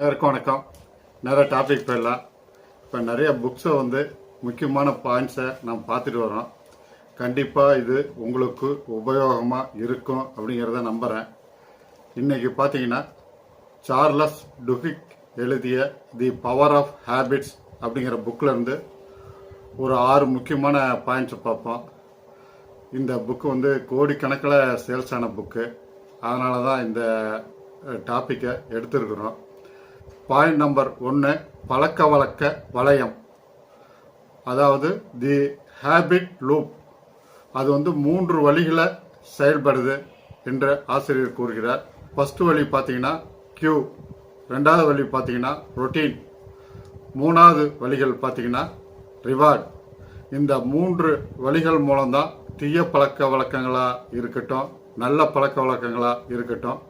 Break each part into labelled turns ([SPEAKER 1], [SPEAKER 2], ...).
[SPEAKER 1] எல்லாருக்கும் வணக்கம். நிறைய டாபிக் போயிடலாம். இப்போ நிறைய புக்ஸை வந்து முக்கியமான பாயிண்ட்ஸை நாம் பார்த்துட்டு வரோம். கண்டிப்பாக இது உங்களுக்கு உபயோகமாக இருக்கும் அப்படிங்கிறத நம்புகிறேன் இன்றைக்கி பார்த்தீங்கன்னா சார்லஸ் டுஃபிக் எழுதிய தி பவர் ஆஃப் ஹேபிட்ஸ் அப்படிங்கிற புக்கிலேருந்து ஒரு ஆறு முக்கியமான பாயிண்ட்ஸை பார்ப்போம். இந்த புக்கு வந்து கோடிக்கணக்கில் சேல்ஸ் ஆன புக்கு அதனால தான் இந்த டாப்பிக்கை எடுத்திருக்கிறோம். பாயிண்ட் நம்பர் ஒன்று பழக்க வழக்க வளையம். அதாவது தி ஹேபிட் லூப் அது வந்து மூன்று வழிகளை செயல்படுது என்று ஆசிரியர் கூறுகிறார். ஃபஸ்ட்டு வழி பார்த்தீங்கன்னா கியூ ரெண்டாவது வழி பார்த்தீங்கன்னா ரொட்டீன் மூணாவது வழிகள் பார்த்தீங்கன்னா ரிவார்ட் இந்த மூன்று வழிகள் மூலம்தான் தீய பழக்க வழக்கங்களாக இருக்கட்டும் நல்ல பழக்க வழக்கங்களாக இருக்கட்டும்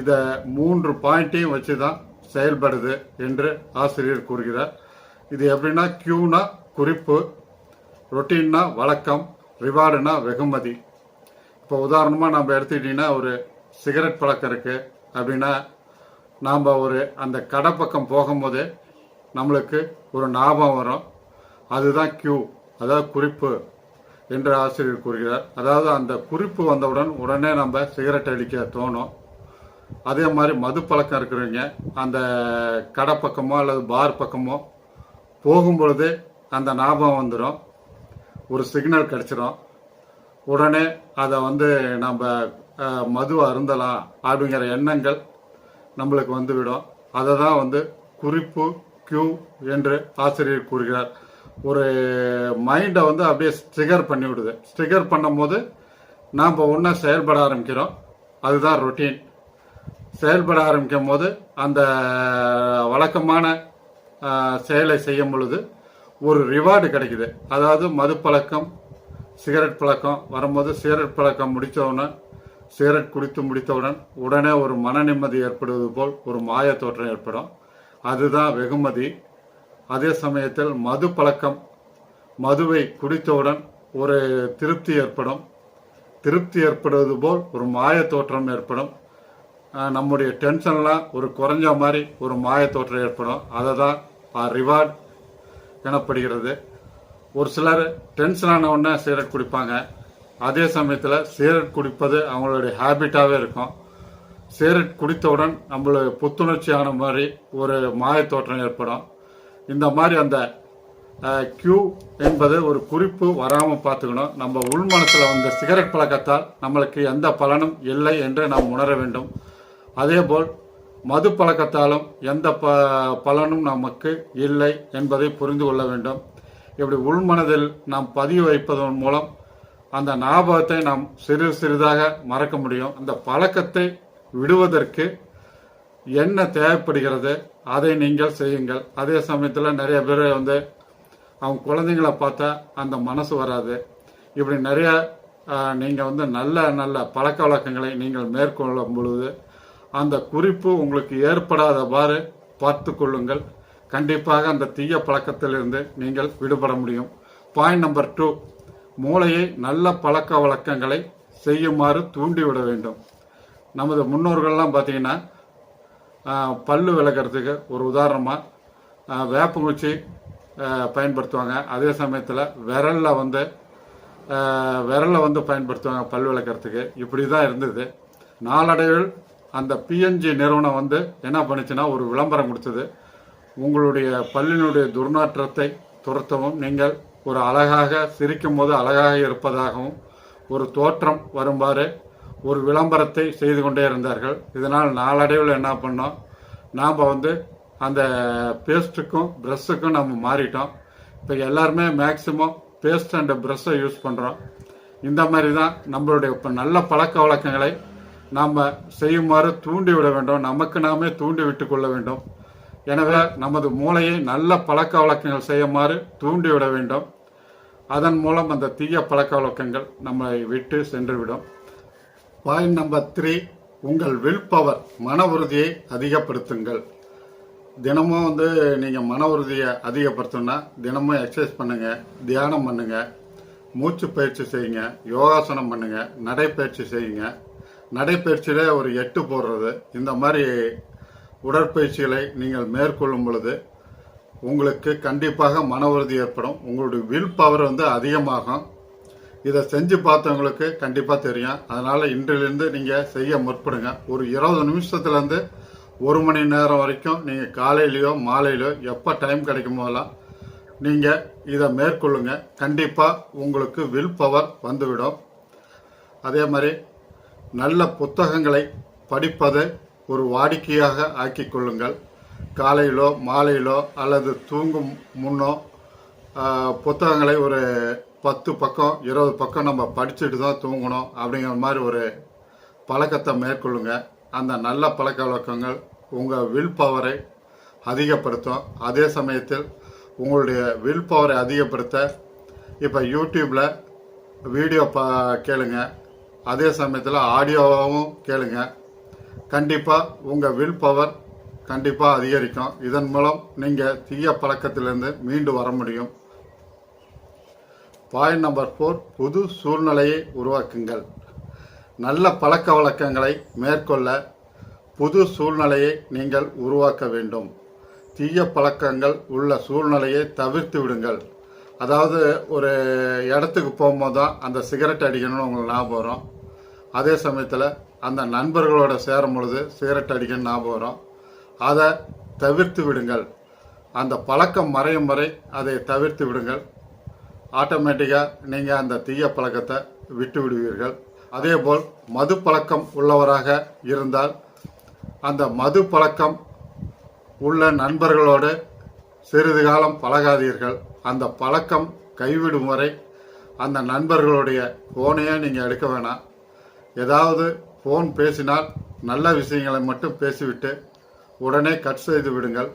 [SPEAKER 1] இதை மூன்று பாயிண்ட்டையும் வச்சு தான் செயல்படுது என்று ஆசிரியர் கூறுகிறார். இது எப்படின்னா கியூனா குறிப்பு ரொட்டீன்னா வழக்கம் ரிவார்டுனா வெகுமதி. இப்போ உதாரணமாக நம்ம எடுத்துக்கிட்டிங்கன்னா ஒரு சிகரெட் பழக்கம் இருக்குது அப்படின்னா நாம் ஒரு அந்த கடை பக்கம் போகும்போதே நம்மளுக்கு ஒரு ஞாபகம் வரும். அதுதான் கியூ அதாவது குறிப்பு என்று ஆசிரியர் கூறுகிறார். அதாவது அந்த குறிப்பு வந்தவுடன் உடனே நம்ம சிகரெட் அடிக்க தோணும். அதே மாதிரி மது பழக்கம் இருக்கிறவங்க அந்த கடை பக்கமோ அல்லது பார் பக்கமோ போகும்பொழுது அந்த ஞாபகம் வந்துடும் ஒரு சிக்னல் கிடச்சிரும். உடனே அதை வந்து நம்ம மது அருந்தலாம் அப்படிங்கிற எண்ணங்கள் நம்மளுக்கு வந்துவிடும். அதை தான் வந்து குறிப்பு கியூ என்று ஆசிரியர் கூறுகிறார். ஒரு மைண்டை வந்து அப்படியே ஸ்ட்ரிகர் பண்ணி விடுது ஸ்ட்ரிகர் பண்ணும்போது நாம் ஒன்றா செயல்பட ஆரம்பிக்கிறோம். அதுதான் ரொட்டீன் செயல்பட ஆரம்பிக்கும் போது அந்த வழக்கமான செயலை செய்யும் பொழுது ஒரு ரிவார்டு கிடைக்குது. அதாவது மது பழக்கம் சிகரெட் பழக்கம் வரும்போது சிகரெட் பழக்கம் முடித்தவுடன் சிகரெட் குடித்து முடித்தவுடன் உடனே ஒரு மன நிம்மதி ஏற்படுவது போல் ஒரு மாய தோற்றம் ஏற்படும். அதுதான் வெகுமதி. அதே சமயத்தில் மது பழக்கம் மதுவை குடித்தவுடன் ஒரு திருப்தி ஏற்படும். திருப்தி ஏற்படுவது போல் ஒரு மாய தோற்றம் ஏற்படும். நம்முடைய டென்ஷன்லாம் ஒரு குறைஞ்ச மாதிரி ஒரு மாயத்தோற்றம் ஏற்படும். அதை தான் ரிவார்ட் எனப்படுகிறது. ஒரு சிலர் டென்ஷன் ஆன உடனே சிகரெட் குடிப்பாங்க. அதே சமயத்தில் சிகரெட் குடிப்பது அவங்களுடைய ஹேபிட்டாகவே இருக்கும். சிகரெட் குடித்தவுடன் நம்மளுக்கு புத்துணர்ச்சியான மாதிரி ஒரு மாயத்தோற்றம் ஏற்படும். இந்த மாதிரி அந்த கியூ என்பது ஒரு குறிப்பு வராமல் பார்த்துக்கணும். நம்ம உள் மனசில் வந்த சிகரெட் பழக்கத்தால் நம்மளுக்கு எந்த பலனும் இல்லை என்று நாம் உணர வேண்டும். அதேபோல் மது பழக்கத்தாலும் எந்த ப பலனும் நமக்கு இல்லை என்பதை புரிந்து கொள்ள வேண்டும். இப்படி உள்மனதில் நாம் பதிவு வைப்பதன் மூலம் அந்த ஞாபகத்தை நாம் சிறு சிறிதாக மறக்க முடியும். அந்த பழக்கத்தை விடுவதற்கு என்ன தேவைப்படுகிறது அதை நீங்கள் செய்யுங்கள். அதே சமயத்தில் நிறைய பேர் வந்து அவங்க குழந்தைங்கள பார்த்தா அந்த மனசு வராது. இப்படி நிறைய நீங்கள் வந்து நல்ல நல்ல பழக்க வழக்கங்களை நீங்கள் மேற்கொள்ளும் பொழுது அந்த குறிப்பு உங்களுக்கு ஏற்படாதவாறு பார்த்து கொள்ளுங்கள். கண்டிப்பாக அந்த தீய பழக்கத்திலிருந்து நீங்கள் விடுபட முடியும். பாயிண்ட் நம்பர் டூ மூளையை நல்ல பழக்க வழக்கங்களை செய்யுமாறு தூண்டிவிட வேண்டும். நமது முன்னோர்கள்லாம் பார்த்தீங்கன்னா பல்லு விளக்குறதுக்கு ஒரு உதாரணமாக வேப்பங்குச்சி பயன்படுத்துவாங்க. அதே சமயத்தில் விரலில் வந்து விரலில் வந்து பயன்படுத்துவாங்க பல் விளக்குறதுக்கு. இப்படி தான் இருந்தது. நாளடைவில் அந்த பிஎன்ஜி நிறுவனம் வந்து என்ன பண்ணுச்சுன்னா ஒரு விளம்பரம் கொடுத்தது. உங்களுடைய பல்லினுடைய துர்நாற்றத்தை துரத்தவும் நீங்கள் ஒரு அழகாக சிரிக்கும் போது அழகாக இருப்பதாகவும் ஒரு தோற்றம் வரும்பாறு ஒரு விளம்பரத்தை செய்து கொண்டே இருந்தார்கள். இதனால் நாளடைவில் என்ன பண்ணோம்? நாம் வந்து அந்த பேஸ்ட்டுக்கும் ப்ரெஷ்ஷுக்கும் நம்ம மாறிட்டோம். இப்போ எல்லாருமே மேக்சிமம் பேஸ்ட் அண்ட் ப்ரெஷ்ஷை யூஸ் பண்ணுறோம் இந்த மாதிரி தான் நம்மளுடைய இப்போ நல்ல பழக்க வழக்கங்களை நாம் செய்யுமாறு தூண்டிவிட வேண்டும். நமக்கு நாமே தூண்டி விட்டு கொள்ள வேண்டும். எனவே நமது மூளையை நல்ல பழக்க வழக்கங்கள் செய்யுமாறு தூண்டிவிட வேண்டும். அதன் மூலம் அந்த தீய பழக்க வழக்கங்கள் நம்மளை விட்டு சென்றுவிடும். பாயிண்ட் நம்பர் த்ரீ உங்கள் வில் பவர் மன உறுதியை அதிகப்படுத்துங்கள். தினமும் வந்து நீங்கள் மன உறுதியை அதிகப்படுத்தணும்னா தினமும் எக்ஸசைஸ் பண்ணுங்கள் தியானம் பண்ணுங்கள் மூச்சு பயிற்சி செய்யுங்க யோகாசனம் பண்ணுங்கள் நடைப்பயிற்சி செய்யுங்க. நடைப்பயிற்சியில ஒரு எட்டு போடுறது. இந்த மாதிரி உடற்பயிற்சிகளை நீங்கள் மேற்கொள்ளும் பொழுது உங்களுக்கு கண்டிப்பாக மன உறுதி ஏற்படும். உங்களுடைய வில் பவர் வந்து அதிகமாகும். இதை செஞ்சு பார்த்தவங்களுக்கு கண்டிப்பாக தெரியும். அதனால் இன்றிலிருந்து நீங்கள் செய்ய முற்படுங்க. ஒரு இருபது நிமிஷத்துலேருந்து ஒரு மணி நேரம் வரைக்கும் நீங்கள் காலையிலையோ மாலையிலையோ எப்போ டைம் கிடைக்கும் போதெல்லாம் நீங்கள் இதை மேற்கொள்ளுங்க. கண்டிப்பாக உங்களுக்கு வில் பவர் வந்துவிடும். அதே மாதிரி நல்ல புத்தகங்களை படிப்பதை ஒரு வாடிக்கையாக ஆக்கி கொள்ளுங்கள். காலையிலோ மாலையிலோ அல்லது தூங்கும் முன்னோ புத்தகங்களை ஒரு பத்து பக்கம் இருபது பக்கம் நம்ம படிச்சுட்டு தான் தூங்கணும் அப்படிங்கிற மாதிரி ஒரு பழக்கத்தை மேற்கொள்ளுங்க. அந்த நல்ல பழக்க வழக்கங்கள் உங்கள் வில் பவரை அதிகப்படுத்தும். அதே சமயத்தில் உங்களுடைய வில் பவரை அதிகப்படுத்த இப்போ யூடியூப்பில் வீடியோ பா கேளுங்கள் அதே சமயத்தில் ஆடியோவாகவும் கேளுங்க. கண்டிப்பாக உங்கள் வில் பவர் கண்டிப்பாக அதிகரிக்கும். இதன் மூலம் நீங்கள் தீய பழக்கத்திலிருந்து மீண்டு வர முடியும். பாயிண்ட் நம்பர் ஃபோர் புது சூழ்நிலையை உருவாக்குங்கள். நல்ல பழக்க வழக்கங்களை மேற்கொள்ள புது சூழ்நிலையை நீங்கள் உருவாக்க வேண்டும். தீய பழக்கங்கள் உள்ள சூழ்நிலையை தவிர்த்து விடுங்கள். அதாவது ஒரு இடத்துக்கு போகும்போது தான் அந்த சிகரெட் அடிக்கணும்னு உங்களுக்கு ஞாபகம் வரும். அதே சமயத்தில் அந்த நண்பர்களோட சேரும் பொழுது சிகரெட் அடிக்க ஞாபகம் வரும். அதை தவிர்த்து விடுங்கள். அந்த பழக்கம் மறையும் வரை அதை தவிர்த்து விடுங்கள். ஆட்டோமேட்டிக்காக நீங்கள் அந்த தீய பழக்கத்தை விட்டு விடுவீர்கள். அதேபோல் மது பழக்கம் உள்ளவராக இருந்தால் அந்த மது பழக்கம் உள்ள நண்பர்களோடு சிறிது காலம் பழகாதீர்கள். அந்த பழக்கம் கைவிடும் வரை அந்த நண்பர்களுடைய ஃபோனையே நீங்கள் எடுக்க வேணாம். ஏதாவது ஃபோன் பேசினால் நல்ல விஷயங்களை மட்டும் பேசிவிட்டு உடனே கட் செய்து விடுங்கள்.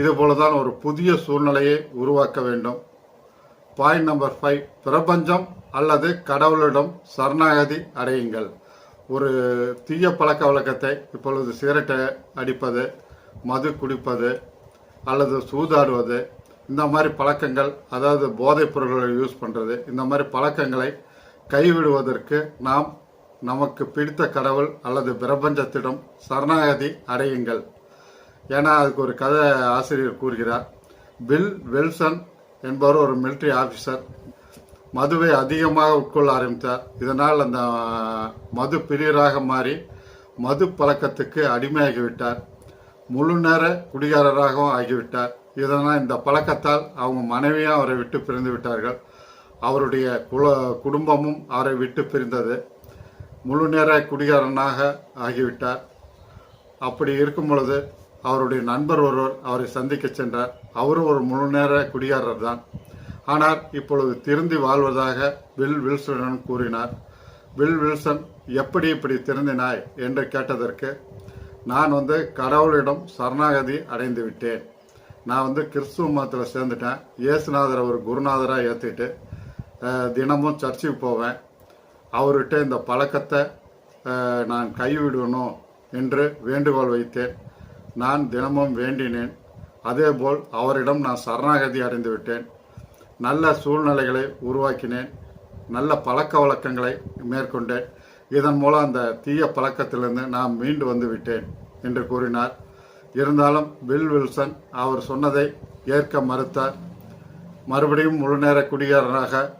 [SPEAKER 1] இதுபோல தான் ஒரு புதிய சூழ்நிலையை உருவாக்க வேண்டும். பாயிண்ட் நம்பர் ஃபைவ் பிரபஞ்சம் அல்லது கடவுளிடம் சரணாகதி அடையுங்கள். ஒரு தீய பழக்க வழக்கத்தை இப்பொழுது சிகரெட்டை அடிப்பது மது குடிப்பது அல்லது சூதாடுவது இந்த மாதிரி பழக்கங்கள் அதாவது போதைப் பொருட்களை யூஸ் பண்ணுறது இந்த மாதிரி பழக்கங்களை கைவிடுவதற்கு நாம் நமக்கு பிடித்த கடவுள் அல்லது பிரபஞ்சத்திடம் சரணாகதி அடையுங்கள். ஏன்னா அதுக்கு ஒரு கதை ஆசிரியர் கூறுகிறார். பில் வெல்சன் என்பவர் ஒரு மிலிட்ரி ஆஃபீஸர் மதுவை அதிகமாக உட்கொள்ள ஆரம்பித்தார். இதனால் அந்த மது பிரியராக மாறி மது பழக்கத்துக்கு அடிமையாகிவிட்டார். முழு நேர குடிகாரராகவும் ஆகிவிட்டார். இதனால் இந்த பழக்கத்தால் அவங்க மனைவியும் அவரை விட்டு பிரிந்து விட்டார்கள். அவருடைய குல குடும்பமும் அவரை விட்டு பிரிந்தது. முழு நேர குடிகாரனாக ஆகிவிட்டார். அப்படி இருக்கும் பொழுது அவருடைய நண்பர் ஒருவர் அவரை சந்திக்க சென்றார். அவரும் ஒரு முழு நேர குடிகாரர் தான். ஆனால் இப்பொழுது திருந்தி வாழ்வதாக வில் வில்சனன் கூறினார். வில் வில்சன் எப்படி இப்படி திருந்தினாய்? என்று கேட்டதற்கு நான் வந்து கடவுளிடம் சரணாகதி அடைந்து விட்டேன். நான் வந்து கிறிஸ்துவ மதத்தில் சேர்ந்துட்டேன். இயேசுநாதரை ஒரு குருநாதராக ஏற்றிட்டு தினமும் சர்ச்சுக்கு போவேன். அவர்கிட்ட இந்த பழக்கத்தை நான் கைவிடணும் என்று வேண்டுகோள் வைத்தேன். நான் தினமும் வேண்டினேன். அதேபோல் அவரிடம் நான் சரணாகதி அடைந்து விட்டேன். நல்ல சூழ்நிலைகளை உருவாக்கினேன். நல்ல பழக்க வழக்கங்களை மேற்கொண்டேன். இதன் மூலம் அந்த தீய பழக்கத்திலிருந்து நான் மீண்டு வந்து விட்டேன் என்று கூறினார். இருந்தாலும் பில் வில்சன் அவர் சொன்னதை ஏற்க மறுத்தார். மறுபடியும் முழுநேர குடிகாரராக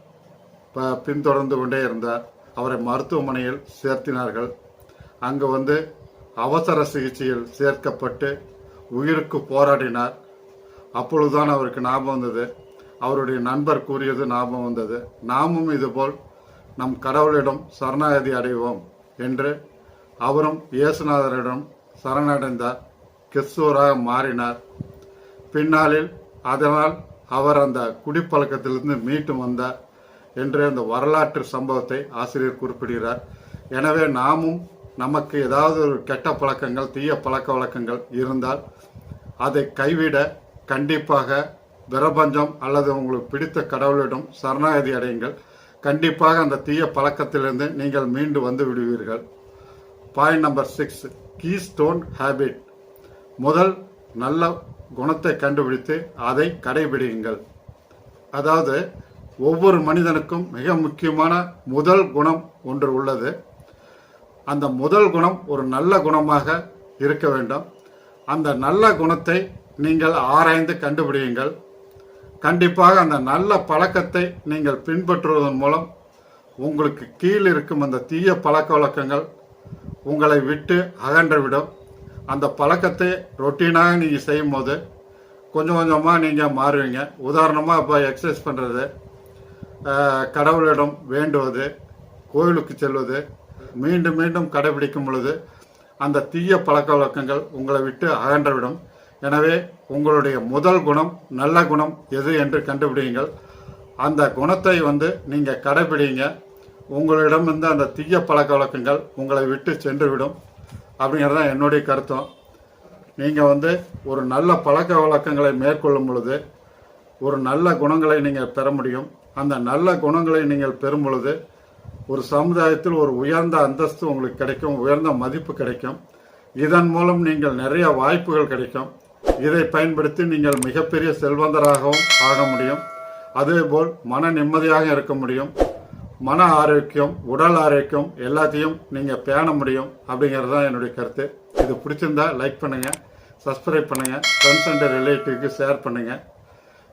[SPEAKER 1] ப- பின்தொடர்ந்து கொண்டே இருந்தார். அவரை மருத்துவமனையில் சேர்த்தினார்கள். அங்கு வந்து அவசர சிகிச்சையில் சேர்க்கப்பட்டு உயிருக்கு போராடினார். அப்பொழுதுதான் அவருக்கு ஞாபகம் வந்தது. அவருடைய நண்பர் கூறியது ஞாபகம் வந்தது. நாமும் இதுபோல் நம் கடவுளிடம் சரணாகதி அடைவோம் என்று அவரும் இயேசுநாதரிடம் சரணடைந்தார். கிறிஸ்துவராக மாறினார். பின்னாளில் அதனால் அவர் அந்த குடிப்பழக்கத்திலிருந்து மீட்டு வந்தார். என்று அந்த வரலாற்று சம்பவத்தை ஆசிரியர் குறிப்பிடுகிறார். எனவே நாமும் நமக்கு ஏதாவது ஒரு கெட்ட பழக்கங்கள் தீய பழக்க வழக்கங்கள் இருந்தால் அதை கைவிட கண்டிப்பாக பிரபஞ்சம் அல்லது உங்களுக்கு பிடித்த கடவுளிடம் சரணாகதி அடையுங்கள். கண்டிப்பாக அந்த தீய பழக்கத்திலிருந்து நீங்கள் மீண்டு வந்து விடுவீர்கள். Point number six keystone habit முதல் நல்ல குணத்தை கண்டுபிடித்து அதை கடைபிடியுங்கள். அதாவது ஒவ்வொரு மனிதனுக்கும் மிக முக்கியமான முதல் குணம் ஒன்று உள்ளது. அந்த முதல் குணம் ஒரு நல்ல குணமாக இருக்க வேண்டும். அந்த நல்ல குணத்தை நீங்கள் ஆராய்ந்து கண்டுபிடியுங்கள். கண்டிப்பாக அந்த நல்ல பழக்கத்தை நீங்கள் பின்பற்றுவதன் மூலம் உங்களுக்கு கீழ் இருக்கும் அந்த தீய பழக்க வழக்கங்கள் உங்களை விட்டு அகன்றுவிடும். அந்த பழக்கத்தை ரொட்டீனாக நீங்கள் செய்யும் போது கொஞ்சம் கொஞ்சமாக நீங்கள் மாறுவீங்க. உதாரணமாக இப்போ எக்ஸசைஸ் பண்ணுறது கடவுளிடம் வேண்டுவது கோயிலுக்கு செல்வது மீண்டும் மீண்டும் கடைபிடிக்கும் பொழுது அந்த தீய பழக்க வழக்கங்கள் உங்களை விட்டு அகன்றுவிடும். எனவே உங்களுடைய முதல் குணம் நல்ல குணம் எது என்று கண்டுபிடியுங்கள். அந்த குணத்தை வந்து நீங்கள் கடைபிடிங்க. உங்களிடம் இருந்து அந்த தீய பழக்க வழக்கங்கள் உங்களை விட்டு சென்றுவிடும். அப்படிங்கிறது தான் என்னுடைய கருத்தம். நீங்கள் வந்து ஒரு நல்ல பழக்க வழக்கங்களை மேற்கொள்ளும் பொழுது ஒரு நல்ல குணங்களை நீங்கள் பெற முடியும். அந்த நல்ல குணங்களை நீங்கள் பெறும் பொழுது ஒரு சமுதாயத்தில் ஒரு உயர்ந்த அந்தஸ்து உங்களுக்கு கிடைக்கும் உயர்ந்த மதிப்பு கிடைக்கும். இதன் மூலம் நீங்கள் நிறைய வாய்ப்புகள் கிடைக்கும். இதை பயன்படுத்தி நீங்கள் மிகப்பெரிய செல்வந்தராகவும் ஆக முடியும். அதேபோல் மன நிம்மதியாக இருக்க முடியும். மன ஆரோக்கியம் உடல் ஆரோக்கியம் எல்லாத்தையும் நீங்கள் பேண முடியும் அப்படிங்கிறது தான் என்னுடைய கருத்து. இது பிடிச்சிருந்தா லைக் பண்ணுங்கள் சப்ஸ்கிரைப் பண்ணுங்கள் ஃப்ரெண்ட்ஸ் அண்ட் ரிலேட்டிவ்க்கு ஷேர் பண்ணுங்கள்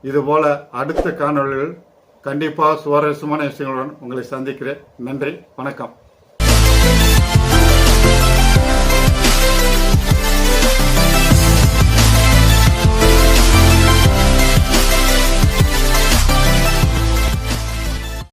[SPEAKER 1] இதுபோல் அடுத்த காணொலிகள் கண்டிப்பாக சுவாரஸ்யமான விஷயங்களுடன் உங்களை சந்திக்கிறேன். நன்றி. வணக்கம்.